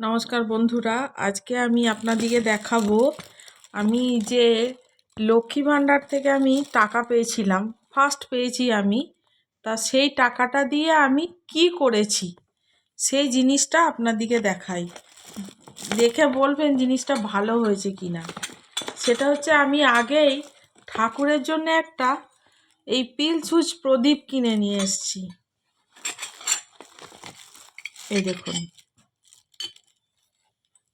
নমস্কার বন্ধুরা, আজকে আমি আপনাদিকে দেখাবো আমি যে লক্ষ্মী ভাণ্ডার থেকে আমি টাকা পেয়েছিলাম ফার্স্ট পেয়েছি আমি, তা সেই টাকাটা দিয়ে আমি কি করেছি সেই জিনিসটা আপনাদিকে দেখাই। দেখে বলবেন জিনিসটা ভালো হয়েছে কি না সেটা হচ্ছে আমি আগেই ঠাকুরের জন্য একটা এই পিল সুচ প্রদীপ কিনে নিয়ে এসেছি। এই দেখুন।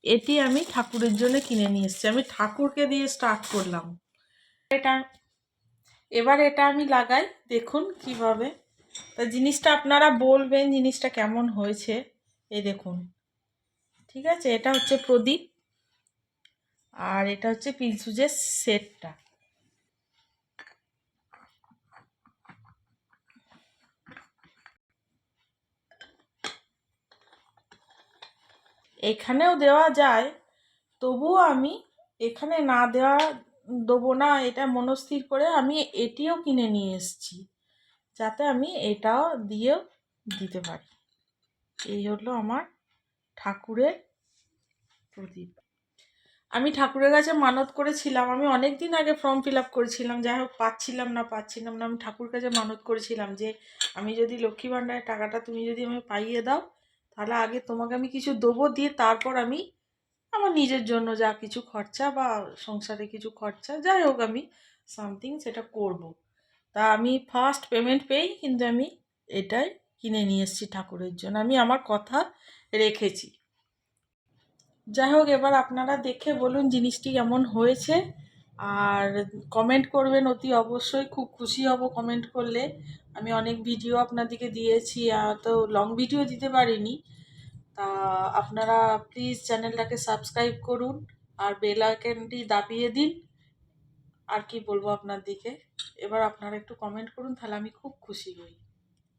এটি আমি ঠাকুরের জন্য কিনে নিয়ে এসেছি। আমি ঠাকুরকে দিয়ে স্টার্ট করলাম। এটা এবার এটা আমি লাগাই। দেখুন কীভাবে। তা জিনিসটা আপনারা বলবেন জিনিসটা কেমন হয়েছে। এই দেখুন। ঠিক আছে? এটা হচ্ছে প্রদীপ। আর এটা হচ্ছে পিলসুজের সেটটা এখানেও দেওয়া যায়, তবুও আমি এখানে না দেওয়া, দেবো না, এটা মনস্থির করে আমি এটিও কিনে নিয়ে এসেছি, যাতে আমি এটাও দিয়েও দিতে পারি। এই হলো আমার ঠাকুরের প্রদীপ। আমি ঠাকুরের কাছে মানত করেছিলাম, আমি অনেক দিন আগে ফর্ম ফিল আপ করেছিলাম, যাই হোক পাচ্ছিলাম না পাচ্ছিলাম না, আমি ঠাকুর কাছে মানত করেছিলাম যে, আমি যদি লক্ষ্মী ভাণ্ডারের টাকাটা তুমি যদি আমি পাইয়ে দাও তাহলে আগে তোমাকে আমি কিছু দেবো, দিয়ে তারপর আমি আমার নিজের জন্য যা কিছু খরচা বা সংসারে কিছু খরচা, যাই হোক আমি সামথিং সেটা করব। তা আমি ফার্স্ট পেমেন্ট পেয়েই কিন্তু আমি এটাই কিনে নিয়ে এসেছি ঠাকুরের জন্য, আমি আমার কথা রেখেছি যাই হোক, এবার আপনারা দেখে বলুন জিনিসটি কেমন হয়েছে আর কমেন্ট করবেন অতি অবশ্যই। খুব খুশি হব কমেন্ট করলে। আমি অনেক ভিডিও আপনাদেরকে দিয়েছি তো লং ভিডিও দিতে পারিনি। তা আপনারা প্লিজ চ্যানেলটাকে সাবস্ক্রাইব করুন আর বেল আইকনটি দাবিয়ে দিন। আর কি বলব আপনার দিকে? এবার আপনারা একটু কমেন্ট করুন, তাহলে আমি খুব খুশি হই।